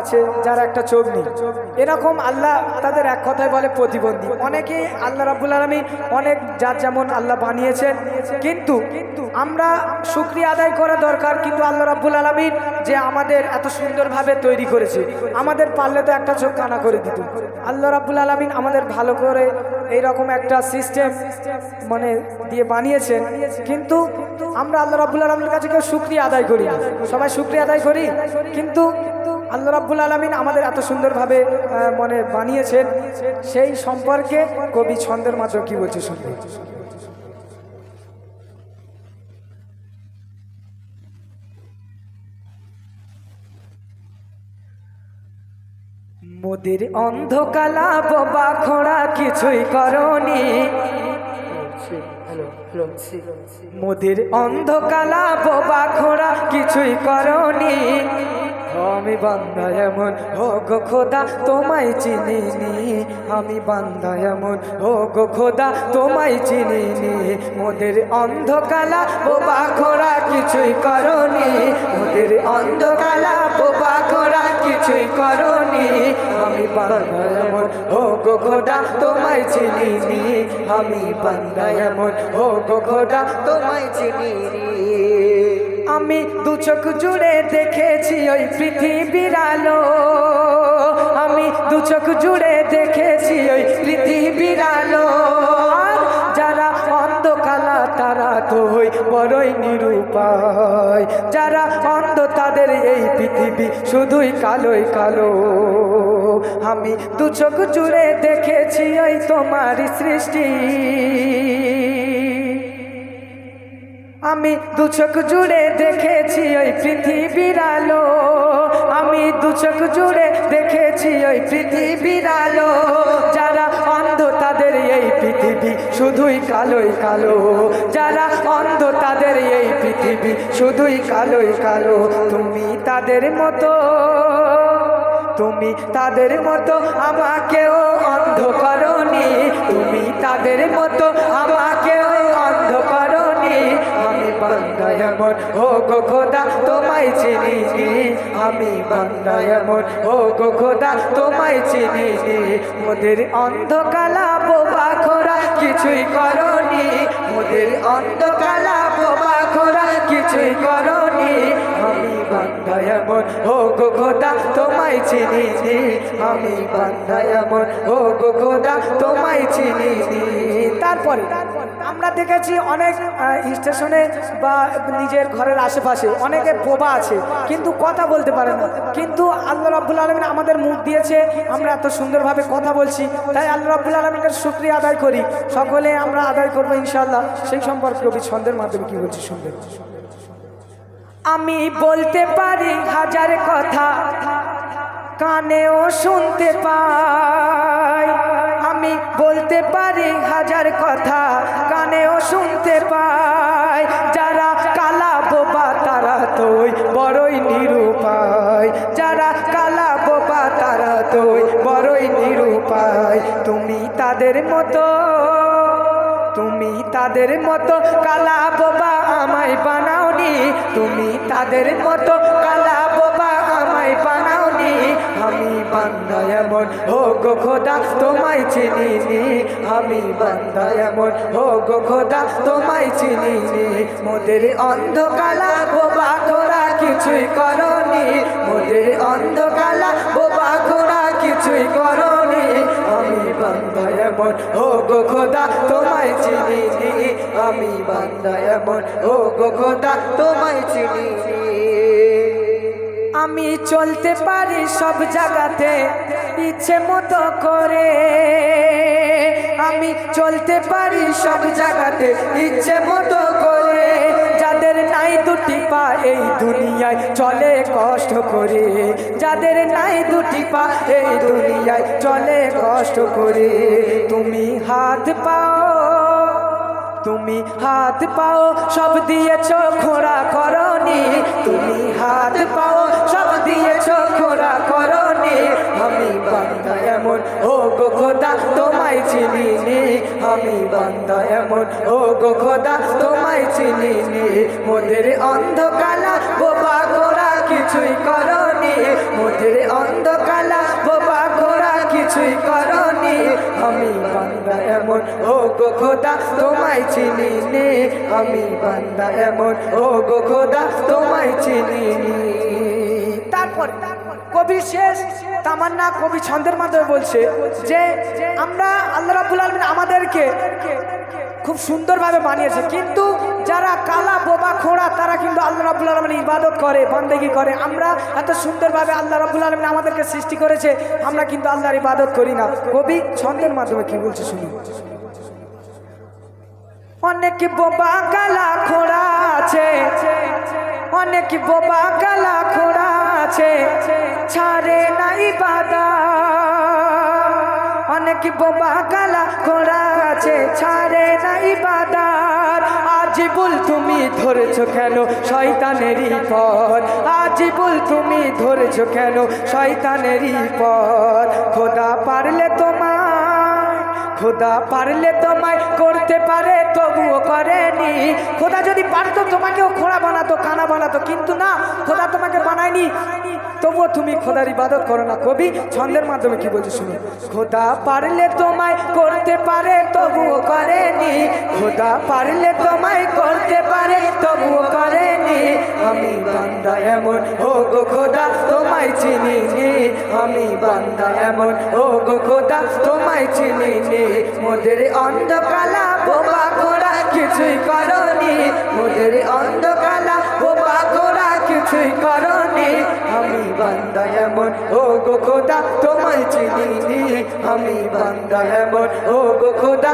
আছে, যার একটা চোখ নেই। এরকম আল্লাহ তাদের এক কথায় বলে প্রতিবন্ধী। অনেকে আল্লাহ রাব্বুল আলমী অনেক যার যেমন আল্লাহ বানিয়েছেন, কিন্তু আমরা শুক্রিয়া আদায় করা দরকার, কিন্তু আল্লাহ রাব্বুল আলমীর যে আমাদের এত সুন্দরভাবে তৈরি করেছে, আমাদের পারলে তো একটা চোখ কানা করে দিত। আল্লাহ রাব্বুল আলমিন আমাদের ভালো করে এইরকম একটা সিস্টেম মানে দিয়ে বানিয়েছেন, কিন্তু আমরা আল্লাহ রাব্বুল আলমীর কাছে কেউ শুক্রিয়া আদায় করি সবাই শুক্রিয়া আদায় করি? কিন্তু আল্লাহ রাব্বুল আলমিন আমাদের এত সুন্দরভাবে মানে বানিয়েছেন। সেই সম্পর্কে কবি ছন্দের মাধ্যমে কি বলছে শুনবে? মোদের অন্ধকালা বোবা খোড়া কিছুই করনি। মোদের অন্ধকালা বোবা খোড়া কিছুই করনি। আমি বান্দা এমন, ও গো খোদা, তোমায় চিনিনি। আমি বান্দা এমন, ও গো খোদা, তোমায় চিনিনি। মোদের অন্ধকালা, বোবা খোড়া কিছুই করনি। মোদের অন্ধকালা, বোবা খোড়া কিছুই করনি। আমি বান্দা এমন, ও গো খোদা, তোমায় চিনিনি। আমি বান্দা এমন, ও গো খোদা, তোমায় চিনিনি। আমি দু চোখ জুড়ে দেখেছি ওই পৃথিবীর আলো। আমি দু চোখ জুড়ে দেখেছি ওই পৃথিবীর আলো। যারা অন্ধকালা, তারা তো ওই বড়ই নিরুপায়। যারা অন্ধ, তাদের এই পৃথিবী শুধুই কালোই কালো। আমি দু চোখ জুড়ে দেখেছি ওই তোমার সৃষ্টি। আমি দু চোখ জুড়ে দেখেছি ওই পৃথিবীর আলো। আমি দু চোখ জুড়ে দেখেছি ওই পৃথিবীর আলো। যারা অন্ধ তাদের এই পৃথিবী শুধুই কালোই কালো। যারা অন্ধ তাদের এই পৃথিবী শুধুই কালোই কালো। তুমি তাদের মতো, তুমি তাদের মতো আমাকেও অন্ধ করনি। তুমি তাদের মতো আমাকেও এমন, ও গো খোদা, তোমায় চিনিনি আমি বান্দা এমন, ও গো খোদা, তোমায় চিনিনি মোদের অন্ধকালা বোবা খোরা কিছুই করনি। মোদের অন্ধকালা বোবা খোরা কিছুই করনি। আমি বান্দা এমন, ও গো খোদা, তোমায় চিনিনি আমি বান্দা এমন, ও গো খোদা, তোমায় চিনিনি তারপরে আমরা দেখেছি অনেক স্টেশনে বা নিজের ঘরের আশেপাশে অনেকে বোবা আছে, কিন্তু কথা বলতে পারে না। কিন্তু আল্লাহ রাব্বুল আলমিন আমাদের মুখ দিয়েছে, আমরা এত সুন্দরভাবে কথা বলছি, তাই আল্লাহ রাব্বুল আলমিনের শুক্রিয়া আদায় করি। সকলে আমরা আদায় করব ইনশাল্লাহ সেই সম্পর্কে কবি ছন্দের মাধ্যমে কি বলছি শুনবে? আমি বলতে পারি হাজার কথা, কানেও শুনতে পাই। আমি বলতে পারি হাজার কথা, কানেও শুনতে পাই। যারা কালা বোবা তারা তোই বড়ই নিরুপায়। যারা কালা বোবা তারা তোই বড়ই নিরুপায়। তুমি তাদের মতো, তুমি তাদের মতো কালা বোবা আমায় বানাওনি। তুমি তাদের মতো কালা বোবা আমায় বানাওনি। আমি বান্দা এমন ও গো খোদা, তোমায় চিনিনি। আমি বান্দা এমন ও গো খোদা, তোমায় চিনিনি। মোদের অন্ধকালা বোবা ঘোরা কিছুই করনি। মোদের অন্ধকালা বোবা ঘোরা কিছুই করনি। আমি বান্দা এমন ও গো খোদা, তোমায় চিনিনি। আমি বান্দা এমন ও গো খোদা, তোমায় চিনিনি। আমি চলতে পারি সব জায়গাতে ইচ্ছে মতো করে। আমি চলতে পারি সব জায়গাতে ইচ্ছে মতো করে। যাদের নাই দুটি পা এই দুনিয়ায় চলে কষ্ট করে। যাদের নাই দুটি পা এই দুনিয়ায় চলে কষ্ট করে। তুমি হাত পাও, তুমি হাত পাও, সব দিয়েছ খোড়া করনি তুমি হাত খোদা তোমায় চিনিনি আমি বন্ধ এমন। ও গো খোদা তোমায় চিনিনি মোদের অন্ধকালা বোবা গোরা কিছুই করনি। মোদের অন্ধকালা বোবা ঘোরা কিছুই করনি। আমি বান্দা এমন। ও গো খোদা তোমায় চিনিনি আমি বান্দা এমন। ও গো খোদা তোমায় চিনিনি তারপর কবি শেষ, তামান্না কবি ছন্দের মাধ্যমে বলছে যে আমরা আল্লাহ রাব্বুল আলমিন আমাদেরকে খুব সুন্দরভাবে বানিয়েছে। কিন্তু যারা কালা, বোবা, খোড়া, তারা কিন্তু আল্লাহ রাব্বুল আলামিন ইবাদত করে, বান্দেগি করে। আমরা এত সুন্দরভাবে আল্লাহ রাব্বুল আলমিন আমাদেরকে সৃষ্টি করেছে, আমরা কিন্তু আল্লাহর ইবাদত করি না। কবি ছন্দের মাধ্যমে কি বলছে শুনুন? অনেক বোবা, কালা, খোড়া আছে। অনেক বোবা, কালা, খোড়া আছে। ছাড়ে নাই বাদা অনেক বোবা কালা খোড়া আছে, ছাড়ে নাই বাদার আজিবুল, তুমি ধরেছো কেন শয়তানেরই পথ? আজিবুল, তুমি ধরেছো কেন শয়তানেরই পথ? খোদা পারলে তোমার খোদা পারলে তোমায় করতে পারে, তবুও করেনি। খোদা যদি পারতো তোমাকেও খোড়া বানাতো, কানা বানাতো, কিন্তু না, খোদা তোমাকে বানায়নি। তবুও তুমি খোদার ইবাদত করো না, কবি ছন্দের মাধ্যমে কি বলছে শুনো খোদা পারলে তোমায় করতে পারে, তবুও করেনি। খোদা পারলে তোমায় করতে পারে, তবুও করেনি। আমি বান্দা এমন ও গো খোদা তোমায় চিনি নি আমি বান্দা এমন ও গো খোদা তোমায় চিনি নি মোদের অন্ধকালা বোবা ঘোড়া কিছুই মোদের অন্ধকালা ও ঘোড়া কিছুই করনি। আমি বান্দা এমন ও গো খোদা, তোমায় চিনি নি আমি বান্দা এমন ও গো খোদা